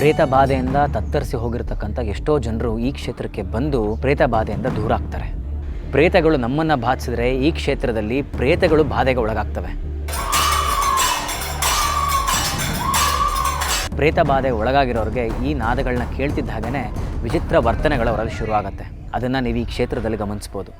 ಪ್ರೇತ ಬಾಧೆಯಿಂದ ತತ್ತರಿಸಿ ಹೋಗಿರ್ತಕ್ಕಂಥ ಎಷ್ಟೋ ಜನರು ಈ ಕ್ಷೇತ್ರಕ್ಕೆ ಬಂದು ಪ್ರೇತ ಬಾಧೆಯಿಂದ ದೂರ ಆಗ್ತಾರೆ. ಪ್ರೇತಗಳು ನಮ್ಮನ್ನು ಬಾಧಿಸಿದ್ರೆ ಈ ಕ್ಷೇತ್ರದಲ್ಲಿ ಪ್ರೇತಗಳು ಬಾಧೆಗೆ ಒಳಗಾಗ್ತವೆ. ಪ್ರೇತ ಬಾಧೆ ಒಳಗಾಗಿರೋರಿಗೆ ಈ ನಾದಗಳನ್ನ ಕೇಳ್ತಿದ್ದ ಹಾಗೆಯೇ ವಿಚಿತ್ರ ವರ್ತನೆಗಳು ಅವರಲ್ಲಿ ಶುರುವಾಗುತ್ತೆ. ಅದನ್ನು ನೀವು ಈ ಕ್ಷೇತ್ರದಲ್ಲಿ ಗಮನಿಸ್ಬೋದು.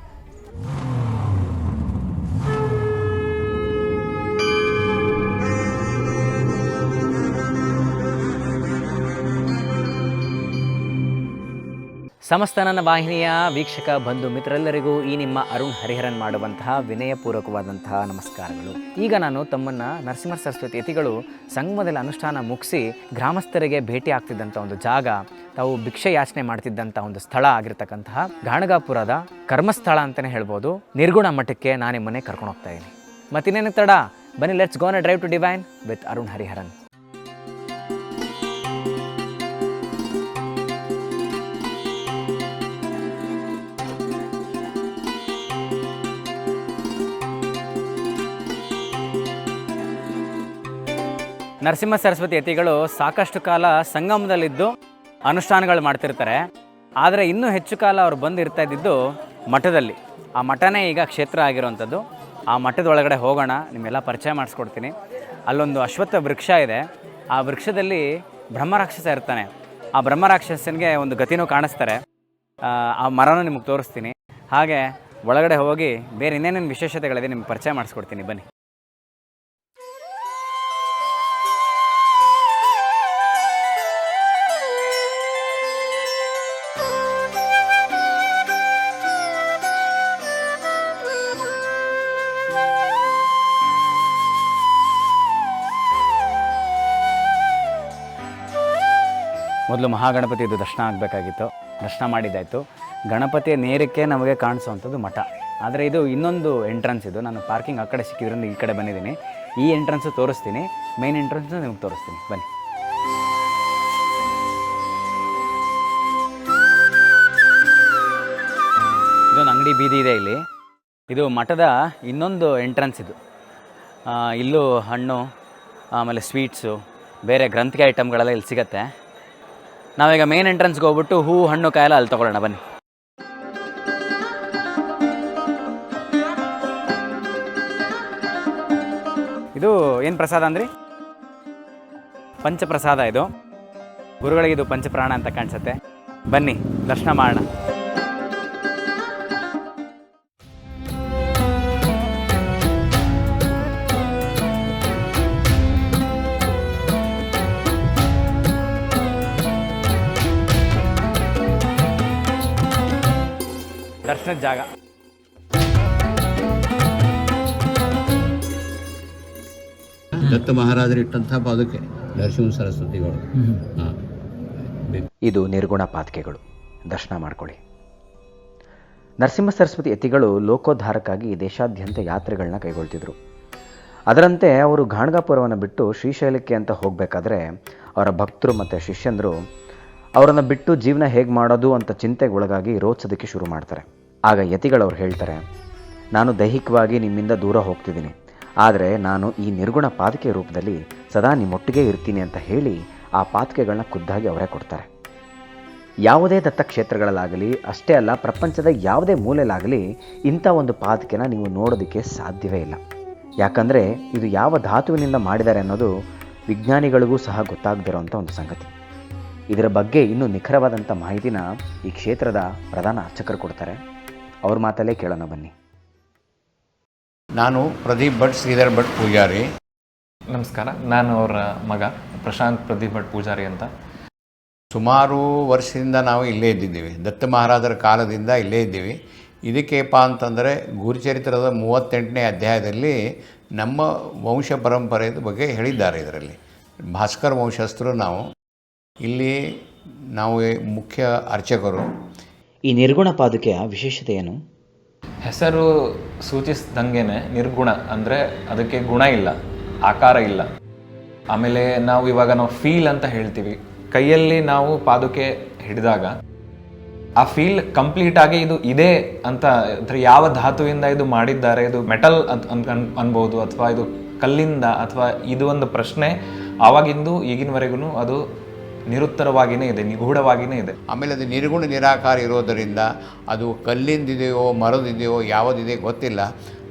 ಸಮಸ್ತ ನನ್ನ ವಾಹಿನಿಯ ವೀಕ್ಷಕ ಬಂಧು ಮಿತ್ರರೆಲ್ಲರಿಗೂ ಈ ನಿಮ್ಮ ಅರುಣ್ ಹರಿಹರನ್ ಮಾಡುವಂತಹ ವಿನಯಪೂರ್ವಕವಾದಂತಹ ನಮಸ್ಕಾರಗಳು. ಈಗ ನಾನು ತಮ್ಮನ್ನ ನರಸಿಂಹ ಸರಸ್ವತಿ ಯತಿಗಳು ಸಂಗಮದಲ್ಲಿ ಅನುಷ್ಠಾನ ಮುಗಿಸಿ ಗ್ರಾಮಸ್ಥರಿಗೆ ಭೇಟಿ ಆಗ್ತಿದ್ದಂಥ ಒಂದು ಜಾಗ, ತಾವು ಭಿಕ್ಷೆ ಯಾಚನೆ ಮಾಡ್ತಿದ್ದಂಥ ಒಂದು ಸ್ಥಳ ಆಗಿರ್ತಕ್ಕಂತಹ ಗಾಣಗಾಪುರದ ಕರ್ಮಸ್ಥಳ ಅಂತಲೇ ಹೇಳ್ಬೋದು. ನಿರ್ಗುಣ ಮಠಕ್ಕೆ ನಾನು ನಿಮ್ಮನ್ನೇ ಕರ್ಕೊಂಡು ಹೋಗ್ತಾ ಇದ್ದೀನಿ. ಮತ್ತಿನ್ನೇನು ತಡ? ಬನ್ನಿ let's go on drive to divine with Arun Hariharan. Narasimha Saraswati ಯತಿಗಳು ಸಾಕಷ್ಟು ಕಾಲ ಸಂಗಮದಲ್ಲಿದ್ದು ಅನುಷ್ಠಾನಗಳು ಮಾಡ್ತಿರ್ತಾರೆ. ಆದರೆ ಇನ್ನೂ ಹೆಚ್ಚು ಕಾಲ ಅವರು ಬಂದಿರ್ತಾ ಇದ್ದಿದ್ದು ಮಠದಲ್ಲಿ. ಆ ಮಠನೇ ಈಗ ಕ್ಷೇತ್ರ ಆಗಿರುವಂಥದ್ದು. ಆ ಮಠದ ಒಳಗಡೆ ಹೋಗೋಣ, ನಿಮ್ಮೆಲ್ಲ ಪರಿಚಯ ಮಾಡಿಸ್ಕೊಡ್ತೀನಿ. ಅಲ್ಲೊಂದು ಅಶ್ವತ್ಥ ವೃಕ್ಷ ಇದೆ. ಆ ವೃಕ್ಷದಲ್ಲಿ ಬ್ರಹ್ಮರಾಕ್ಷಸ ಇರ್ತಾನೆ. ಆ ಬ್ರಹ್ಮರಾಕ್ಷಸನಿಗೆ ಒಂದು ಗತಿನೂ ಕಾಣಿಸ್ತಾರೆ. ಆ ಮರನೂ ನಿಮಗೆ ತೋರಿಸ್ತೀನಿ. ಹಾಗೆ ಒಳಗಡೆ ಹೋಗಿ ಬೇರೆ ಇನ್ನೇನೇನು ವಿಶೇಷತೆಗಳಿದೆ ನಿಮ್ಗೆ ಪರಿಚಯ ಮಾಡಿಸ್ಕೊಡ್ತೀನಿ. ಬನ್ನಿ. ಮೊದಲು ಮಹಾಗಣಪತಿದು ದರ್ಶನ ಆಗಬೇಕಾಗಿತ್ತು. ದರ್ಶನ ಮಾಡಿದ್ದಾಯಿತು. ಗಣಪತಿಯ ನೇರಕ್ಕೆ ನಮಗೆ ಕಾಣಿಸುವಂಥದ್ದು ಮಠ. ಆದರೆ ಇದು ಇನ್ನೊಂದು ಎಂಟ್ರೆನ್ಸ್ ಇದು. ನಾನು ಪಾರ್ಕಿಂಗ್ ಆ ಕಡೆ ಸಿಕ್ಕಿದ್ರಿಂದ ಈ ಕಡೆ ಬಂದಿದ್ದೀನಿ. ಈ ಎಂಟ್ರೆನ್ಸು ತೋರಿಸ್ತೀನಿ. ಮೇನ್ ಎಂಟ್ರೆನ್ಸ್ ನಿಮ್ಗೆ ತೋರಿಸ್ತೀನಿ. ಬನ್ನಿ. ಇದೊಂದು ಅಂಗಡಿ ಬೀದಿ ಇದೆ ಇಲ್ಲಿ. ಇದು ಮಠದ ಇನ್ನೊಂದು ಎಂಟ್ರೆನ್ಸ್ ಇದು. ಇಲ್ಲೂ ಹಣ್ಣು, ಆಮೇಲೆ ಸ್ವೀಟ್ಸು ಬೇರೆ ಗ್ರಂಥಿಕೆ ಐಟಮ್ಗಳೆಲ್ಲ ಇಲ್ಲಿ ಸಿಗತ್ತೆ. ನಾವೀಗ ಮೇನ್ ಎಂಟ್ರೆನ್ಸ್ಗೆ ಹೋಗ್ಬಿಟ್ಟು ಹೂ, ಹಣ್ಣು ಕಾಯಿಲ್ಲ ಅಲ್ಲಿ ತೊಗೊಳ್ಳೋಣ, ಬನ್ನಿ. ಇದು ಏನು ಪ್ರಸಾದ ಅಂದ್ರಿ? ಪಂಚಪ್ರಸಾದ ಇದು. ಗುರುಗಳಿಗೆ ಇದು ಪಂಚಪ್ರಾಣ ಅಂತ ಕಾಣಿಸುತ್ತೆ. ಬನ್ನಿ, ದರ್ಶನ ಮಾಡೋಣ. ದರ್ಶನದ ಜಾಗ. ದತ್ತ ಮಹಾರಾಜರು ಪಾದಕ್ಕೆ ಪಾದುಕೆ ನರಸಿಂಹ ಸರಸ್ವತಿಗಳು. ಇದು ನಿರ್ಗುಣ ಪಾತಕೆಗಳು. ದರ್ಶನ ಮಾಡ್ಕೊಳ್ಳಿ. ನರಸಿಂಹ ಸರಸ್ವತಿ ಯತಿಗಳು ಲೋಕೋದ್ಧಾರಕ್ಕಾಗಿ ದೇಶಾದ್ಯಂತ ಯಾತ್ರೆಗಳನ್ನ ಕೈಗೊಳ್ತಿದ್ರು. ಅದರಂತೆ ಅವರು ಗಾಣಗಾಪುರವನ್ನು ಬಿಟ್ಟು ಶ್ರೀಶೈಲಕ್ಕೆ ಅಂತ ಹೋಗಬೇಕಾದ್ರೆ ಅವರ ಭಕ್ತರು ಮತ್ತು ಶಿಷ್ಯಂದರು ಅವರನ್ನು ಬಿಟ್ಟು ಜೀವನ ಹೇಗೆ ಮಾಡೋದು ಅಂತ ಚಿಂತೆಗೆ ಒಳಗಾಗಿ ರೋಚದಕ್ಕೆ ಶುರು ಮಾಡ್ತಾರೆ. ಆಗ ಯತಿಗಳವ್ರು ಹೇಳ್ತಾರೆ, ನಾನು ದೈಹಿಕವಾಗಿ ನಿಮ್ಮಿಂದ ದೂರ ಹೋಗ್ತಿದ್ದೀನಿ. ಆದರೆ ನಾನು ಈ ನಿರ್ಗುಣ ಪಾದಕೆ ರೂಪದಲ್ಲಿ ಸದಾ ನಿಮ್ಮೊಟ್ಟಿಗೆ ಇರ್ತೀನಿ ಅಂತ ಹೇಳಿ ಆ ಪಾತಕೆಗಳನ್ನ ಖುದ್ದಾಗಿ ಅವರೇ ಕೊಡ್ತಾರೆ. ಯಾವುದೇ ದತ್ತಕ್ಷೇತ್ರಗಳಲ್ಲಾಗಲಿ, ಅಷ್ಟೇ ಅಲ್ಲ ಪ್ರಪಂಚದ ಯಾವುದೇ ಮೂಲೆಯಲ್ಲಾಗಲಿ ಇಂಥ ಒಂದು ಪಾದಕೆನ ನೀವು ನೋಡೋದಕ್ಕೆ ಸಾಧ್ಯವೇ ಇಲ್ಲ. ಯಾಕಂದರೆ ಇದು ಯಾವ ಧಾತುವಿನಿಂದ ಮಾಡಿದ್ದಾರೆ ಅನ್ನೋದು ವಿಜ್ಞಾನಿಗಳಿಗೂ ಸಹ ಗೊತ್ತಾಗದಿರೋಂಥ ಒಂದು ಸಂಗತಿ. ಇದರ ಬಗ್ಗೆ ಇನ್ನೂ ನಿಖರವಾದಂಥ ಮಾಹಿತಿನ ಈ ಕ್ಷೇತ್ರದ ಪ್ರಧಾನ ಅರ್ಚಕರು ಕೊಡ್ತಾರೆ. ಅವ್ರ ಮಾತಲ್ಲೇ ಕೇಳೋಣ ಬನ್ನಿ. ನಾನು ಪ್ರದೀಪ್ ಭಟ್ ಶ್ರೀಧರ್ ಭಟ್ ಪೂಜಾರಿ. ನಮಸ್ಕಾರ ನಾನು ಅವರ ಮಗ ಪ್ರಶಾಂತ್ ಪ್ರದೀಪ್ ಭಟ್ ಪೂಜಾರಿ ಅಂತ. ಸುಮಾರು ವರ್ಷದಿಂದ ನಾವು ಇಲ್ಲೇ ಇದ್ದಿದ್ದೀವಿ. ದತ್ತ ಮಹಾರಾಜರ ಕಾಲದಿಂದ ಇಲ್ಲೇ ಇದ್ದೀವಿ. ಇದಕ್ಕೇಪ ಅಂತಂದರೆ ಗುರುಚರಿತ್ರದ ಮೂವತ್ತೆಂಟನೇ ಅಧ್ಯಾಯದಲ್ಲಿ ನಮ್ಮ ವಂಶ ಪರಂಪರೆಯ ಬಗ್ಗೆ ಹೇಳಿದ್ದಾರೆ ಇದರಲ್ಲಿ. ಭಾಸ್ಕರ್ ವಂಶಸ್ಥರು ನಾವು. ಇಲ್ಲಿ ನಾವು ಮುಖ್ಯ ಅರ್ಚಕರು. ಈ ನಿರ್ಗುಣ ಪಾದುಕೆಯ ವಿಶೇಷತೆ ಏನು? ಹೆಸರು ಸೂಚಿಸಿದಂಗೆನೆ ನಿರ್ಗುಣ ಅಂದರೆ ಅದಕ್ಕೆ ಗುಣ ಇಲ್ಲ, ಆಕಾರ ಇಲ್ಲ. ಆಮೇಲೆ ನಾವು ಇವಾಗ ನಾವು ಫೀಲ್ ಅಂತ ಹೇಳ್ತೀವಿ. ಕೈಯಲ್ಲಿ ನಾವು ಪಾದುಕೆ ಹಿಡಿದಾಗ ಆ ಫೀಲ್ ಕಂಪ್ಲೀಟ್ ಆಗಿ ಇದು ಇದೆ ಅಂತ, ಅಂದರೆ ಯಾವ ಧಾತುವಿಂದ ಇದು ಮಾಡಿದ್ದಾರೆ, ಇದು ಮೆಟಲ್ ಅಂತ ಅನ್- ಅನ್- ಅನ್ಬೋದು ಅಥವಾ ಇದು ಕಲ್ಲಿಂದ ಅಥವಾ ಇದು ಒಂದು ಪ್ರಶ್ನೆ, ಆವಾಗಿಂದು ಈಗಿನವರೆಗೂ ಅದು ನಿರುತ್ತರವಾಗಿಯೇ ಇದೆ ನಿಗೂಢವಾಗಿಯೇ ಇದೆ. ಆಮೇಲೆ ಅದು ನಿರ್ಗುಣ ನಿರಾಕಾರ ಇರೋದರಿಂದ ಅದು ಕಲ್ಲಿಂದಿದೆಯೋ ಮರದಿದೆಯೋ ಯಾವುದಿದೆ ಗೊತ್ತಿಲ್ಲ.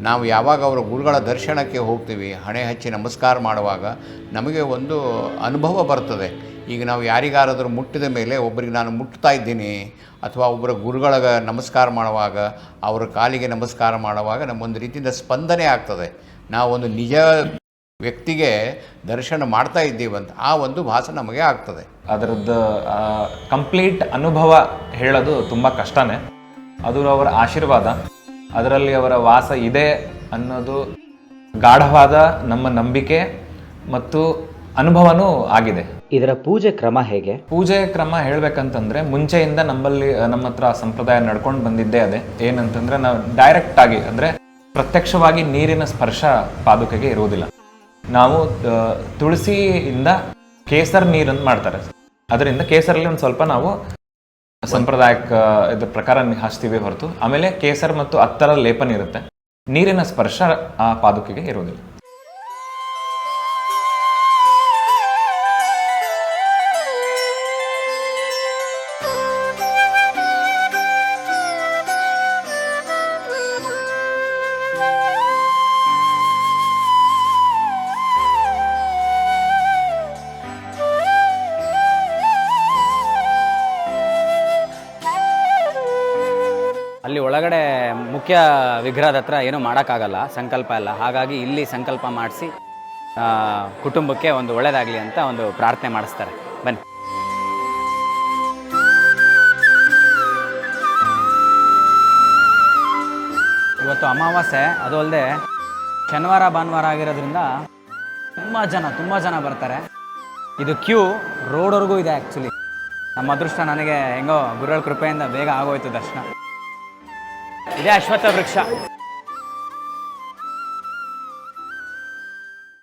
ನಾವು ಯಾವಾಗ ಅವರ ಗುರುಗಳ ದರ್ಶನಕ್ಕೆ ಹೋಗ್ತೀವಿ, ಹಣೆ ಹಚ್ಚಿ ನಮಸ್ಕಾರ ಮಾಡುವಾಗ ನಮಗೆ ಒಂದು ಅನುಭವ ಬರ್ತದೆ. ಈಗ ನಾವು ಯಾರಿಗಾರಾದರೂ ಮುಟ್ಟಿದ ಮೇಲೆ ಒಬ್ಬರಿಗೆ ನಾನು ಮುಟ್ತಾ ಇದ್ದೀನಿ ಅಥವಾ ಒಬ್ಬರ ಗುರುಗಳ ನಮಸ್ಕಾರ ಮಾಡುವಾಗ, ಅವರ ಕಾಲಿಗೆ ನಮಸ್ಕಾರ ಮಾಡುವಾಗ ನಮ್ಮೊಂದು ರೀತಿಯಿಂದ ಸ್ಪಂದನೆ ಆಗ್ತದೆ. ನಾವೊಂದು ನಿಜ ವ್ಯಕ್ತಿಗೆ ದರ್ಶನ ಮಾಡ್ತಾ ಇದ್ದೀವಂತ ಆ ಒಂದು ಭಾಸ ನಮಗೆ ಆಗ್ತದೆ. ಅದರದ್ದು ಕಂಪ್ಲೀಟ್ ಅನುಭವ ಹೇಳೋದು ತುಂಬ ಕಷ್ಟನೇ. ಅದು ಅವರ ಆಶೀರ್ವಾದ. ಅದರಲ್ಲಿ ಅವರ ವಾಸ ಇದೆ ಅನ್ನೋದು ಗಾಢವಾದ ನಮ್ಮ ನಂಬಿಕೆ ಮತ್ತು ಅನುಭವನೂ ಆಗಿದೆ. ಇದರ ಪೂಜೆ ಕ್ರಮ ಹೇಗೆ? ಪೂಜೆ ಕ್ರಮ ಹೇಳ್ಬೇಕಂತಂದ್ರೆ ಮುಂಚೆಯಿಂದ ನಮ್ಮಲ್ಲಿ ನಮ್ಮ ಹತ್ರ ಸಂಪ್ರದಾಯ ನಡ್ಕೊಂಡು ಬಂದಿದ್ದೇ ಅದೇ. ಏನಂತಂದ್ರೆ ನಾವು ಡೈರೆಕ್ಟ್ ಆಗಿ ಅಂದ್ರೆ ಪ್ರತ್ಯಕ್ಷವಾಗಿ ನೀರಿನ ಸ್ಪರ್ಶ ಪಾದುಕೆಗೆ ಇರುವುದಿಲ್ಲ. ನಾವು ತುಳಸಿಯಿಂದ ಕೇಸರ್ ನೀರನ್ನು ಮಾಡ್ತಾರೆ. ಅದರಿಂದ ಕೇಸರಲ್ಲಿ ಒಂದು ಸ್ವಲ್ಪ ನಾವು ಸಂಪ್ರದಾಯಕ ಇದ್ರ ಪ್ರಕಾರ ಹಚ್ತೀವಿ ಹೊರತು. ಆಮೇಲೆ ಕೇಸರ್ ಮತ್ತು ಅತ್ತರ ಲೇಪನ ಇರುತ್ತೆ. ನೀರಿನ ಸ್ಪರ್ಶ ಆ ಪಾದುಕೆಗೆ ಇರುವುದಿಲ್ಲ. ಮುಖ್ಯ ವಿಗ್ರಹದ ಹತ್ರ ಏನೂ ಮಾಡೋಕ್ಕಾಗಲ್ಲ, ಸಂಕಲ್ಪ ಎಲ್ಲ. ಹಾಗಾಗಿ ಇಲ್ಲಿ ಸಂಕಲ್ಪ ಮಾಡಿಸಿ ಕುಟುಂಬಕ್ಕೆ ಒಂದು ಒಳ್ಳೆಯದಾಗಲಿ ಅಂತ ಒಂದು ಪ್ರಾರ್ಥನೆ ಮಾಡಿಸ್ತಾರೆ. ಬನ್ನಿ. ಇವತ್ತು ಅಮಾವಾಸ್ಯೆ, ಅದು ಅಲ್ಲದೆ ಶನಿವಾರ, ಭಾನುವಾರ ಆಗಿರೋದ್ರಿಂದ ತುಂಬ ಜನ ತುಂಬ ಜನ ಬರ್ತಾರೆ. ಇದು ಕ್ಯೂ ರೋಡ್ವರೆಗೂ ಇದೆ ಆ್ಯಕ್ಚುಲಿ ನಮ್ಮ ಅದೃಷ್ಟ ನನಗೆ, ಹೆಂಗೋ ಗುರುಗಳ ಕೃಪೆಯಿಂದ ಬೇಗ ಆಗೋಯ್ತು ದರ್ಶನ. ಇದೇ ಅಶ್ವತ್ಥ ವೃಕ್ಷ.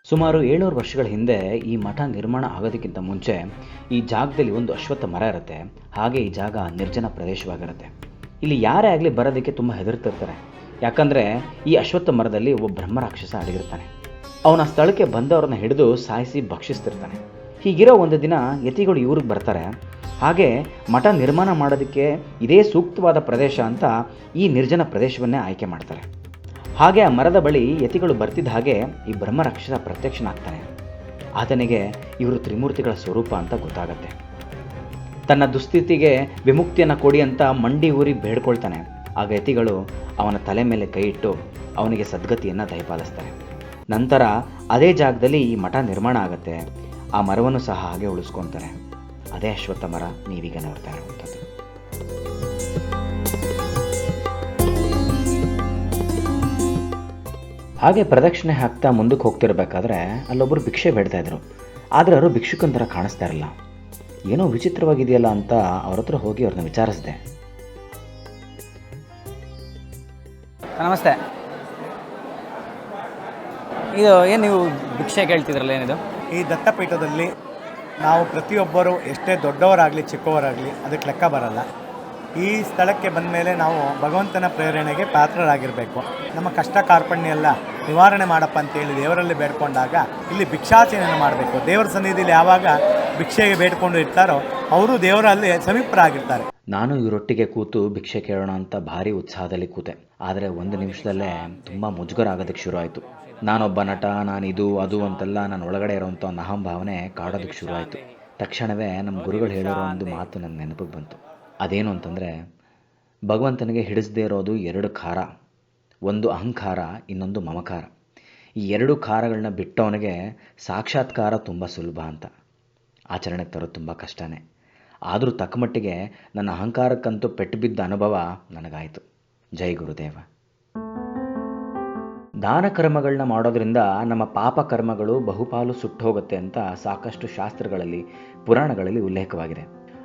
ಸುಮಾರು ಏಳ್ನೂರು ವರ್ಷಗಳ ಹಿಂದೆ ಈ ಮಠ ನಿರ್ಮಾಣ ಆಗೋದಕ್ಕಿಂತ ಮುಂಚೆ ಈ ಜಾಗದಲ್ಲಿ ಒಂದು ಅಶ್ವತ್ಥ ಮರ ಇರುತ್ತೆ. ಹಾಗೆ ಈ ಜಾಗ ನಿರ್ಜನ ಪ್ರದೇಶವಾಗಿರುತ್ತೆ. ಇಲ್ಲಿ ಯಾರೇ ಆಗಲಿ ಬರೋದಕ್ಕೆ ತುಂಬ ಹೆದರ್ತಿರ್ತಾರೆ. ಯಾಕಂದರೆ ಈ ಅಶ್ವತ್ಥ ಮರದಲ್ಲಿ ಒಬ್ಬ ಬ್ರಹ್ಮರಾಕ್ಷಸ ಅಡಗಿರ್ತಾನೆ. ಅವನ ಸ್ಥಳಕ್ಕೆ ಬಂದವ್ರನ್ನ ಹಿಡಿದು ಸಾಯಿಸಿ ಭಕ್ಷಿಸ್ತಿರ್ತಾನೆ. ಹೀಗಿರೋ ಒಂದು ದಿನ ಯತಿಗಳು ಇವ್ರಿಗೆ ಬರ್ತಾರೆ. ಹಾಗೆ ಮಠ ನಿರ್ಮಾಣ ಮಾಡೋದಕ್ಕೆ ಇದೇ ಸೂಕ್ತವಾದ ಪ್ರದೇಶ ಅಂತ ಈ ನಿರ್ಜನ ಪ್ರದೇಶವನ್ನೇ ಆಯ್ಕೆ ಮಾಡ್ತಾರೆ. ಹಾಗೆ ಆ ಮರದ ಬಳಿ ಯತಿಗಳು ಬರ್ತಿದ್ದ ಹಾಗೆ ಈ ಬ್ರಹ್ಮರಾಕ್ಷಸ ಪ್ರತ್ಯಕ್ಷನಾಗ್ತಾನೆ. ಆತನಿಗೆ ಇವರು ತ್ರಿಮೂರ್ತಿಗಳ ಸ್ವರೂಪ ಅಂತ ಗೊತ್ತಾಗತ್ತೆ. ತನ್ನ ದುಸ್ಥಿತಿಗೆ ವಿಮುಕ್ತಿಯನ್ನು ಕೊಡಿ ಅಂತ ಮಂಡಿ ಊರಿ ಬೇಡ್ಕೊಳ್ತಾನೆ. ಆಗ ಯತಿಗಳು ಅವನ ತಲೆ ಮೇಲೆ ಕೈ ಇಟ್ಟು ಅವನಿಗೆ ಸದ್ಗತಿಯನ್ನು ದಯಪಾಲಿಸ್ತಾರೆ. ನಂತರ ಅದೇ ಜಾಗದಲ್ಲಿ ಈ ಮಠ ನಿರ್ಮಾಣ ಆಗುತ್ತೆ. ಆ ಮರವನ್ನು ಸಹ ಹಾಗೆ ಉಳಿಸ್ಕೊತಾರೆ. ಅದೇ ಅಶ್ವತ್ಥ ಮರ ನೀವೀಗ ನೋಡ್ತಾ ಇರುವಂಥದ್ದು. ಹಾಗೆ ಪ್ರದಕ್ಷಿಣೆ ಹಾಕ್ತಾ ಮುಂದಕ್ಕೆ ಹೋಗ್ತಿರ್ಬೇಕಾದ್ರೆ ಅಲ್ಲೊಬ್ಬರು ಭಿಕ್ಷೆ ಬೇಡ್ತಾ ಇದ್ರು. ಆದರೆ ಅವರು ಭಿಕ್ಷುಕನ ಥರ ಕಾಣಿಸ್ತಾ ಇರಲ್ಲ. ಏನೋ ವಿಚಿತ್ರವಾಗಿದೆಯಲ್ಲ ಅಂತ ಅವ್ರ ಹತ್ರ ಹೋಗಿ ಅವ್ರನ್ನ ವಿಚಾರಿಸಿದೆ. ನಮಸ್ತೆ. ಇದು ಏನು ನೀವು ಭಿಕ್ಷೆ ಕೇಳ್ತಿದ್ರಲ್ಲ ಏನಿದು? ಈ ದತ್ತಪೀಠದಲ್ಲಿ ನಾವು ಪ್ರತಿಯೊಬ್ಬರು ಎಷ್ಟೇ ದೊಡ್ಡವರಾಗಲಿ, ಚಿಕ್ಕವರಾಗಲಿ, ಅದಕ್ಕೆ ಲೆಕ್ಕ ಬರಲ್ಲ. ಈ ಸ್ಥಳಕ್ಕೆ ಬಂದ ಮೇಲೆ ನಾವು ಭಗವಂತನ ಪ್ರೇರಣೆಗೆ ಪಾತ್ರರಾಗಿರಬೇಕು. ನಮ್ಮ ಕಷ್ಟ ಕಾರ್ಪಣ್ಯ ಎಲ್ಲ ನಿವಾರಣೆ ಮಾಡಪ್ಪ ಅಂತೇಳಿ ದೇವರಲ್ಲಿ ಬೇಡ್ಕೊಂಡಾಗ ಇಲ್ಲಿ ಭಿಕ್ಷಾಚನೆಯನ್ನು ಮಾಡಬೇಕು. ದೇವರ ಸನ್ನಿಧಿಯಲ್ಲಿ ಯಾವಾಗ ಭಿಕ್ಷೆಗೆ ಬೇಡ್ಕೊಂಡು ಇರ್ತಾರೋ ಅವರು ದೇವರಲ್ಲಿ ಸಮೀಪರಾಗಿರ್ತಾರೆ. ನಾನು ಇವರೊಟ್ಟಿಗೆ ಕೂತು ಭಿಕ್ಷೆ ಕೇಳೋಣ ಅಂತ ಭಾರಿ ಉತ್ಸಾಹದಲ್ಲಿ ಕೂತೆ. ಆದರೆ ಒಂದು ನಿಮಿಷದಲ್ಲೇ ತುಂಬ ಮುಜುಗರ ಆಗೋದಕ್ಕೆ ಶುರು ಆಯಿತು ನಾನೊಬ್ಬ ನಟ, ನಾನು ಇದು, ಅದು ಅಂತೆಲ್ಲ ನಾನು ಒಳಗಡೆ ಇರೋವಂಥ ಒಂದು ಅಹಂಭಾವನೆ ಕಾಡೋದಕ್ಕೆ ಶುರು ಆಯಿತು ತಕ್ಷಣವೇ ನಮ್ಮ ಗುರುಗಳು ಹೇಳಿರೋ ಒಂದು ಮಾತು ನನ್ನ ನೆನಪಿಗೆ ಬಂತು. ಅದೇನು ಅಂತಂದರೆ, ಭಗವಂತನಿಗೆ ಹಿಡಿಸದೇ ಇರೋದು ಎರಡು ಖಾರ. ಒಂದು ಅಹಂಕಾರ, ಇನ್ನೊಂದು ಮಮಕಾರ. ಈ ಎರಡು ಖಾರಗಳನ್ನ ಬಿಟ್ಟವನಿಗೆ ಸಾಕ್ಷಾತ್ಕಾರ ತುಂಬ ಸುಲಭ ಅಂತ. ಆಚರಣೆಗೆ ತರೋದು ತುಂಬ ಕಷ್ಟನೇ. ಆದರೂ ತಕ್ಕಮಟ್ಟಿಗೆ ನನ್ನ ಅಹಂಕಾರಕ್ಕಂತೂ ಪೆಟ್ಟು ಬಿದ್ದ ಅನುಭವ ನನಗಾಯಿತು. ಜೈ ಗುರುದೇವ. ದಾನ ಕರ್ಮಗಳನ್ನ ಮಾಡೋದ್ರಿಂದ ನಮ್ಮ ಪಾಪ ಕರ್ಮಗಳು ಬಹುಪಾಲು ಸುಟ್ಟು ಹೋಗುತ್ತೆ ಅಂತ ಸಾಕಷ್ಟು ಶಾಸ್ತ್ರಗಳಲ್ಲಿ, ಪುರಾಣಗಳಲ್ಲಿ ಉಲ್ಲೇಖವಾಗಿದೆ.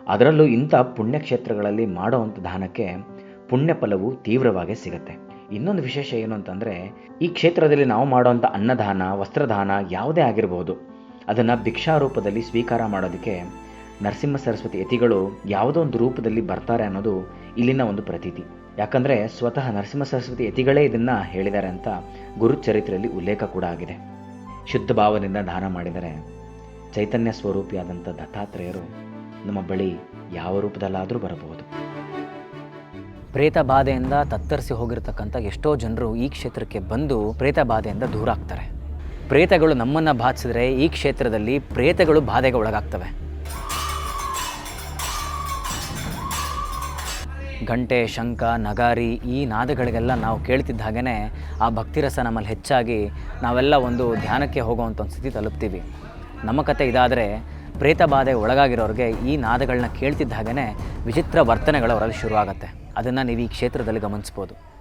ಅದರಲ್ಲೂ ಇಂಥ ಪುಣ್ಯಕ್ಷೇತ್ರಗಳಲ್ಲಿ ಮಾಡೋವಂಥ ದಾನಕ್ಕೆ ಪುಣ್ಯ ಫಲವು ತೀವ್ರವಾಗಿ ಸಿಗುತ್ತೆ. ಇನ್ನೊಂದು ವಿಶೇಷ ಏನು ಅಂತಂದರೆ, ಈ ಕ್ಷೇತ್ರದಲ್ಲಿ ನಾವು ಮಾಡೋವಂಥ ಅನ್ನದಾನ, ವಸ್ತ್ರದಾನ ಯಾವುದೇ ಆಗಿರಬಹುದು ಅದನ್ನು ಭಿಕ್ಷಾರೂಪದಲ್ಲಿ ಸ್ವೀಕಾರ ಮಾಡೋದಕ್ಕೆ ನರಸಿಂಹ ಸರಸ್ವತಿ ಯತಿಗಳು ಯಾವುದೋ ಒಂದು ರೂಪದಲ್ಲಿ ಬರ್ತಾರೆ ಅನ್ನೋದು ಇಲ್ಲಿನ ಒಂದು ಪ್ರತೀತಿ. ಯಾಕಂದರೆ ಸ್ವತಃ ನರಸಿಂಹ ಸರಸ್ವತಿ ಯತಿಗಳೇ ಇದನ್ನು ಹೇಳಿದ್ದಾರೆ ಅಂತ ಗುರುಚರಿತ್ರೆಯಲ್ಲಿ ಉಲ್ಲೇಖ ಕೂಡ ಆಗಿದೆ. ಶುದ್ಧ ಭಾವದಿಂದ ದಾನ ಮಾಡಿದರೆ ಚೈತನ್ಯ ಸ್ವರೂಪಿಯಾದಂಥ ದತ್ತಾತ್ರೇಯರು ನಮ್ಮ ಬಳಿ ಯಾವ ರೂಪದಲ್ಲಾದರೂ ಬರಬಹುದು. ಪ್ರೇತ ಬಾಧೆಯಿಂದ ತತ್ತರಿಸಿ ಹೋಗಿರ್ತಕ್ಕಂಥ ಎಷ್ಟೋ ಜನರು ಈ ಕ್ಷೇತ್ರಕ್ಕೆ ಬಂದು ಪ್ರೇತ ಬಾಧೆಯಿಂದ ದೂರ ಆಗ್ತಾರೆ ಪ್ರೇತಗಳು ನಮ್ಮನ್ನು ಬಾಧಿಸಿದ್ರೆ ಈ ಕ್ಷೇತ್ರದಲ್ಲಿ ಪ್ರೇತಗಳು ಬಾಧೆಗೆ ಒಳಗಾಗ್ತವೆ. ಗಂಟೆ ಶಂಖ, ನಗಾರಿ ಈ ನಾದಗಳಿಗೆಲ್ಲ ನಾವು ಕೇಳ್ತಿದ್ದ ಹಾಗೆಯೇ ಆ ಭಕ್ತಿರಸ ನಮ್ಮಲ್ಲಿ ಹೆಚ್ಚಾಗಿ ನಾವೆಲ್ಲ ಒಂದು ಧ್ಯಾನಕ್ಕೆ ಹೋಗುವಂಥ ಒಂದು ಸ್ಥಿತಿ ತಲುಪ್ತೀವಿ. ನಮ್ಮ ಕತೆ ಇದಾದರೆ ಪ್ರೇತ ಬಾಧೆ ಒಳಗಾಗಿರೋರಿಗೆ ಈ ನಾದಗಳನ್ನ ಕೇಳ್ತಿದ್ದ ಹಾಗೆಯೇ ವಿಚಿತ್ರ ವರ್ತನೆಗಳು ಅವರಲ್ಲಿ ಶುರುವಾಗುತ್ತೆ. ಅದನ್ನು ನೀವು ಈ ಕ್ಷೇತ್ರದಲ್ಲಿ ಗಮನಿಸ್ಬೋದು.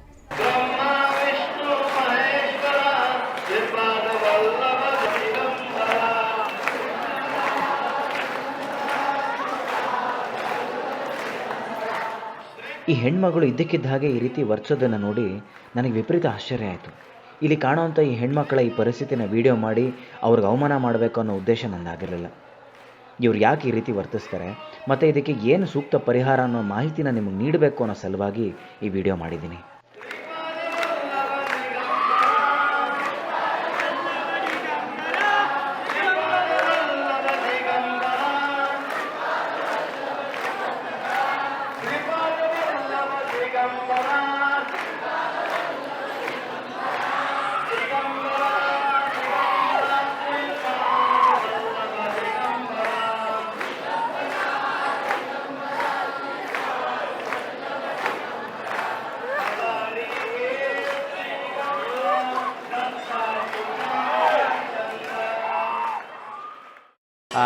ಈ ಹೆಣ್ಮಗಳು ಇದ್ದಕ್ಕಿದ್ದ ಹಾಗೆ ಈ ರೀತಿ ವರ್ಚೋದನ್ನು ನೋಡಿ ನನಗೆ ವಿಪರೀತ ಆಶ್ಚರ್ಯ ಆಯಿತು. ಇಲ್ಲಿ ಕಾಣುವಂಥ ಈ ಹೆಣ್ಮಕ್ಕಳ ಈ ಪರಿಸ್ಥಿತಿನ ವಿಡಿಯೋ ಮಾಡಿ ಅವ್ರಿಗೆ ಅವಮಾನ ಮಾಡಬೇಕು ಅನ್ನೋ ಉದ್ದೇಶ ನನ್ನಾಗಿರಲಿಲ್ಲ ಇವ್ರು ಯಾಕೆ ಈ ರೀತಿ ವರ್ತಿಸ್ತಾರೆ? ಮತ್ತು ಇದಕ್ಕೆ ಏನು ಸೂಕ್ತ ಪರಿಹಾರ ಅನ್ನೋ ಮಾಹಿತಿನ ನಿಮಗೆ ನೀಡಬೇಕು ಅನ್ನೋ ಸಲುವಾಗಿ ಈ ವಿಡಿಯೋ ಮಾಡಿದ್ದೀನಿ.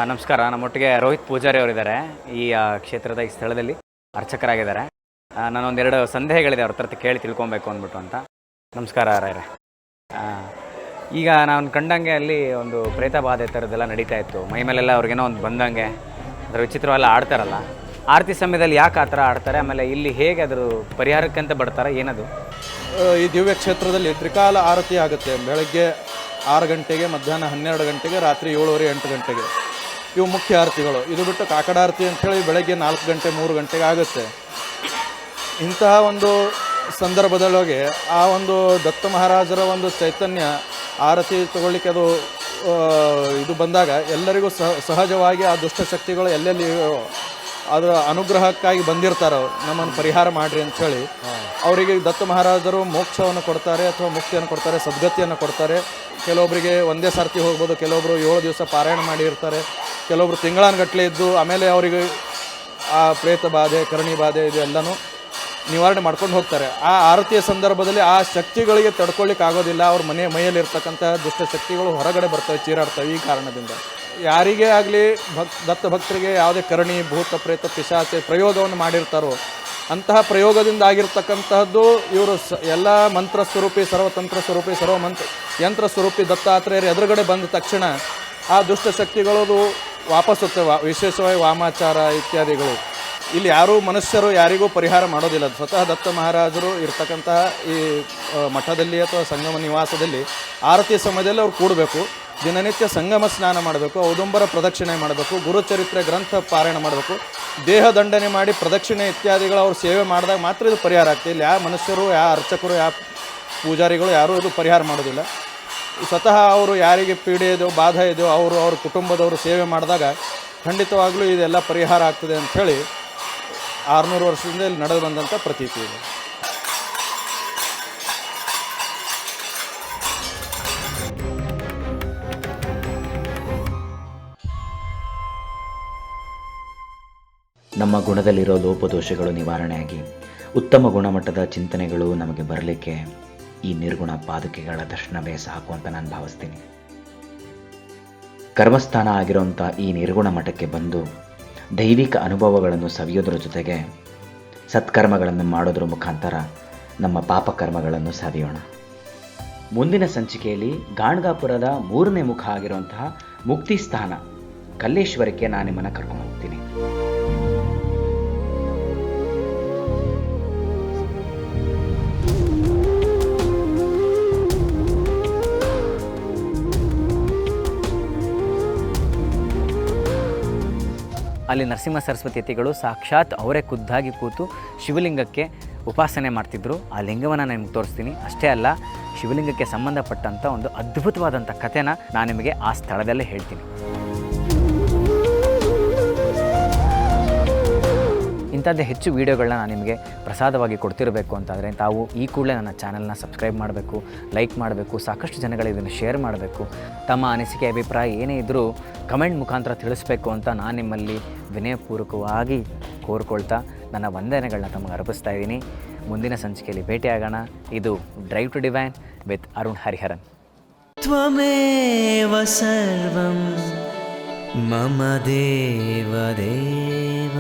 ನಮಸ್ಕಾರ. ನಮ್ಮೊಟ್ಟಿಗೆ ರೋಹಿತ್ ಪೂಜಾರಿ ಅವರಿದ್ದಾರೆ. ಈ ಕ್ಷೇತ್ರದ ಈ ಸ್ಥಳದಲ್ಲಿ ಅರ್ಚಕರಾಗಿದ್ದಾರೆ. ನಾನೊಂದೆರಡು ಸಂದೇಹಗಳಿದೆ ಅವ್ರ ಹತ್ರ ಕೇಳಿ ತಿಳ್ಕೊಬೇಕು ಅಂದ್ಬಿಟ್ಟು ಅಂತ. ನಮಸ್ಕಾರ ರಾಯರೇ. ಈಗ ನಾನು ಕಂಡಂಗೆ ಅಲ್ಲಿ ಒಂದು ಪ್ರೇತ ಬಾಧೆ ಥರದ್ದೆಲ್ಲ ನಡೀತಾ ಇತ್ತು. ಮೈ ಮೇಲೆಲ್ಲ ಅವ್ರಿಗೇನೋ ಒಂದು ಬಂದಂಗೆ. ಅದರ ವಿಚಿತ್ರವೆಲ್ಲ ಆಡ್ತಾರಲ್ಲ. ಆರತಿ ಸಮಯದಲ್ಲಿ ಯಾಕೆ ಆ ಥರ ಆಡ್ತಾರೆ? ಆಮೇಲೆ ಇಲ್ಲಿ ಹೇಗೆ ಅದ್ರ ಪರಿಹಾರಕ್ಕಂತ ಬರ್ತಾರೆ? ಏನದು? ಈ ದಿವ್ಯ ಕ್ಷೇತ್ರದಲ್ಲಿ ತ್ರಿಕಾಲ ಆರತಿ ಆಗುತ್ತೆ. ಬೆಳಗ್ಗೆ ಆರು ಗಂಟೆಗೆ, ಮಧ್ಯಾಹ್ನ ಹನ್ನೆರಡು ಗಂಟೆಗೆ, ರಾತ್ರಿ ಏಳುವರೆ ಎಂಟು ಗಂಟೆಗೆ. ಇವು ಮುಖ್ಯ ಆರತಿಗಳು. ಇದು ಬಿಟ್ಟು ಕಾಕಡ ಆರತಿ ಅಂಥೇಳಿ ಬೆಳಗ್ಗೆ ನಾಲ್ಕು ಗಂಟೆ, ಮೂರು ಗಂಟೆಗೆ ಆಗುತ್ತೆ. ಇಂತಹ ಒಂದು ಸಂದರ್ಭದೊಳಗೆ ಆ ಒಂದು ದತ್ತ ಮಹಾರಾಜರ ಒಂದು ಚೈತನ್ಯ ಆರತಿ ತಗೊಳ್ಳಿಕ್ಕೆ ಅದು ಇದು ಬಂದಾಗ ಎಲ್ಲರಿಗೂ ಸಹ, ಸಹಜವಾಗಿ ಆ ದುಷ್ಟಶಕ್ತಿಗಳು ಎಲ್ಲೆಲ್ಲಿ ಅದರ ಅನುಗ್ರಹಕ್ಕಾಗಿ ಬಂದಿರ್ತಾರೋ, ನಮ್ಮನ್ನು ಪರಿಹಾರ ಮಾಡಿರಿ ಅಂಥೇಳಿ ಅವರಿಗೆ ದತ್ತ ಮಹಾರಾಜರು ಮೋಕ್ಷವನ್ನು ಕೊಡ್ತಾರೆ ಅಥವಾ ಮುಕ್ತಿಯನ್ನು ಕೊಡ್ತಾರೆ, ಸದ್ಗತಿಯನ್ನು ಕೊಡ್ತಾರೆ. ಕೆಲವೊಬ್ಬರಿಗೆ ಒಂದೇ ಸರ್ತಿ ಹೋಗ್ಬೋದು ಕೆಲವೊಬ್ಬರು ಏಳು ದಿವಸ ಪಾರಾಯಣ ಮಾಡಿರ್ತಾರೆ. ಕೆಲವೊಬ್ರು ತಿಂಗಳಾನುಗಟ್ಟಲೆ ಇದ್ದು ಆಮೇಲೆ ಅವರಿಗೆ ಆ ಪ್ರೇತ ಬಾಧೆ, ಕರಣಿ ಬಾಧೆ ಇದೆಲ್ಲನೂ ನಿವಾರಣೆ ಮಾಡ್ಕೊಂಡು ಹೋಗ್ತಾರೆ. ಆ ಆರತಿಯ ಸಂದರ್ಭದಲ್ಲಿ ಆ ಶಕ್ತಿಗಳಿಗೆ ತಡ್ಕೊಳ್ಳಿಕ್ಕೆ ಆಗೋದಿಲ್ಲ. ಅವ್ರ ಮನೆ ಮೈಯಲ್ಲಿರ್ತಕ್ಕಂಥ ದುಷ್ಟ ಶಕ್ತಿಗಳು ಹೊರಗಡೆ ಬರ್ತವೆ, ಚೀರಾಡ್ತವೆ ಈ ಕಾರಣದಿಂದ. ಯಾರಿಗೇ ಆಗಲಿ ಭಕ್, ದತ್ತ ಭಕ್ತರಿಗೆ ಯಾವುದೇ ಕರಣಿ, ಭೂತ, ಪ್ರೇತ, ಪಿಶಾಚೆ ಪ್ರಯೋಗವನ್ನು ಮಾಡಿರ್ತಾರೋ ಅಂತಹ ಪ್ರಯೋಗದಿಂದ ಆಗಿರ್ತಕ್ಕಂತಹದ್ದು ಇವರು ಸ, ಎಲ್ಲ ಮಂತ್ರ ಸ್ವರೂಪಿ, ಸರ್ವತಂತ್ರ ಸ್ವರೂಪಿ ಸರ್ವ ಮಂತ್ರ ಯಂತ್ರ ಸ್ವರೂಪಿ ದತ್ತಾತ್ರೇಯರು ಎದುರುಗಡೆ ಬಂದ ತಕ್ಷಣ ಆ ದುಷ್ಟ ಶಕ್ತಿಗಳದು ವಾಪಸ್ ಹೋಗ್ತವೆ. ವಾ- ವಿಶೇಷವಾಗಿ ವಾಮಾಚಾರ ಇತ್ಯಾದಿಗಳು. ಇಲ್ಲಿ ಯಾರೂ ಮನುಷ್ಯರು ಯಾರಿಗೂ ಪರಿಹಾರ ಮಾಡೋದಿಲ್ಲ. ಸ್ವತಃ ದತ್ತ ಮಹಾರಾಜರು ಇರ್ತಕ್ಕಂತಹ ಈ ಮಠದಲ್ಲಿ ಅಥವಾ ಸಂಗಮ ನಿವಾಸದಲ್ಲಿ ಆರತಿ ಸಮಯದಲ್ಲಿ ಅವ್ರು ಕೂಡಬೇಕು. ದಿನನಿತ್ಯ ಸಂಗಮ ಸ್ನಾನ ಮಾಡಬೇಕು, ಔದುಂಬರ ಪ್ರದಕ್ಷಿಣೆ ಮಾಡಬೇಕು, ಗುರುಚರಿತ್ರೆ ಗ್ರಂಥ ಪಾರಾಯಣ ಮಾಡಬೇಕು. ದೇಹ ದಂಡನೆ ಮಾಡಿ ಪ್ರದಕ್ಷಿಣೆ ಇತ್ಯಾದಿಗಳು ಅವ್ರು ಸೇವೆ ಮಾಡಿದಾಗ ಮಾತ್ರ ಇದು ಪರಿಹಾರ ಆಗ್ತದೆ. ಇಲ್ಲಿ ಯಾವ ಮನುಷ್ಯರು, ಯಾವ ಅರ್ಚಕರು, ಯಾವ ಪೂಜಾರಿಗಳು ಯಾರೂ ಇದು ಪರಿಹಾರ ಮಾಡೋದಿಲ್ಲ. ಸ್ವತಃ ಅವರು ಯಾರಿಗೆ ಪೀಡೆ ಇದೆಯೋ, ಬಾಧ ಇದೆಯೋ, ಅವರು ಅವ್ರ ಕುಟುಂಬದವರು ಸೇವೆ ಮಾಡಿದಾಗ ಖಂಡಿತವಾಗ್ಲೂ ಇದೆಲ್ಲ ಪರಿಹಾರ ಆಗ್ತದೆ ಅಂಥೇಳಿ ಆರುನೂರು ವರ್ಷದಿಂದ ಇಲ್ಲಿ ನಡೆದು ಬಂದಂಥ ಪ್ರತೀತಿ ಇದೆ. ನಮ್ಮ ಗುಣದಲ್ಲಿರೋ ಲೋಪದೋಷಗಳು ನಿವಾರಣೆಯಾಗಿ ಉತ್ತಮ ಗುಣಮಟ್ಟದ ಚಿಂತನೆಗಳು ನಮಗೆ ಬರಲಿಕ್ಕೆ ಈ ನಿರ್ಗುಣ ಪಾದುಕೆಗಳ ದರ್ಶನವೇ ಸಾಕು ಅಂತ ನಾನು ಭಾವಿಸ್ತೀನಿ. ಕರ್ಮಸ್ಥಾನ ಆಗಿರೋಂಥ ಈ ನಿರ್ಗುಣ ಮಠಕ್ಕೆ ಬಂದು ದೈವಿಕ ಅನುಭವಗಳನ್ನು ಸವಿಯೋದ್ರ ಜೊತೆಗೆ ಸತ್ಕರ್ಮಗಳನ್ನು ಮಾಡೋದ್ರ ಮುಖಾಂತರ ನಮ್ಮ ಪಾಪಕರ್ಮಗಳನ್ನು ಸವಿಯೋಣ. ಮುಂದಿನ ಸಂಚಿಕೆಯಲ್ಲಿ ಗಾಣಗಾಪುರದ ಮೂರನೇ ಮುಖ ಆಗಿರುವಂತಹ ಮುಕ್ತಿ ಸ್ಥಾನ ಕಲ್ಲೇಶ್ವರಕ್ಕೆ ನಾನು ನಿಮ್ಮನ್ನು ಕರ್ಕೊಂಡು ಹೋಗ್ತೀನಿ. ಅಲ್ಲಿ ನರಸಿಂಹ ಸರಸ್ವತಿ ಯತಿಗಳು ಸಾಕ್ಷಾತ್ ಅವರೇ ಖುದ್ದಾಗಿ ಕೂತು ಶಿವಲಿಂಗಕ್ಕೆ ಉಪಾಸನೆ ಮಾಡ್ತಿದ್ರು. ಆ ಲಿಂಗವನ್ನು ನಾನು ನಿಮ್ಗೆ ತೋರಿಸ್ತೀನಿ. ಅಷ್ಟೇ ಅಲ್ಲ, ಶಿವಲಿಂಗಕ್ಕೆ ಸಂಬಂಧಪಟ್ಟಂಥ ಒಂದು ಅದ್ಭುತವಾದಂಥ ಕಥೆನ ನಾನು ನಿಮಗೆ ಆ ಸ್ಥಳದಲ್ಲೇ ಹೇಳ್ತೀನಿ. ಇಂಥದ್ದೇ ಹೆಚ್ಚು ವೀಡಿಯೋಗಳನ್ನ ನಾನು ನಿಮಗೆ ಪ್ರಸಾದವಾಗಿ ಕೊಡ್ತಿರಬೇಕು ಅಂತಾದರೆ ತಾವು ಈ ಕೂಡಲೇ ನನ್ನ ಚಾನಲ್ನ ಸಬ್ಸ್ಕ್ರೈಬ್ ಮಾಡಬೇಕು ಲೈಕ್ ಮಾಡಬೇಕು ಸಾಕಷ್ಟು ಜನಗಳು ಇದನ್ನು ಶೇರ್ ಮಾಡಬೇಕು ತಮ್ಮ ಅನಿಸಿಕೆ ಅಭಿಪ್ರಾಯ ಏನೇ ಇದ್ದರೂ ಕಮೆಂಟ್ ಮುಖಾಂತರ ತಿಳಿಸ್ಬೇಕು ಅಂತ ನಾನು ನಿಮ್ಮಲ್ಲಿ ವಿನಯಪೂರ್ವಕವಾಗಿ ಕೋರ್ಕೊಳ್ತಾ ನನ್ನ ವಂದನೆಗಳನ್ನ ತಮಗೆ ಅರ್ಪಿಸ್ತಾ ಇದ್ದೀನಿ ಮುಂದಿನ ಸಂಚಿಕೆಯಲ್ಲಿ ಭೇಟಿಯಾಗೋಣ ಇದು drive to divine with Arun Hariharan त्वमेव सर्वं मम देवदेव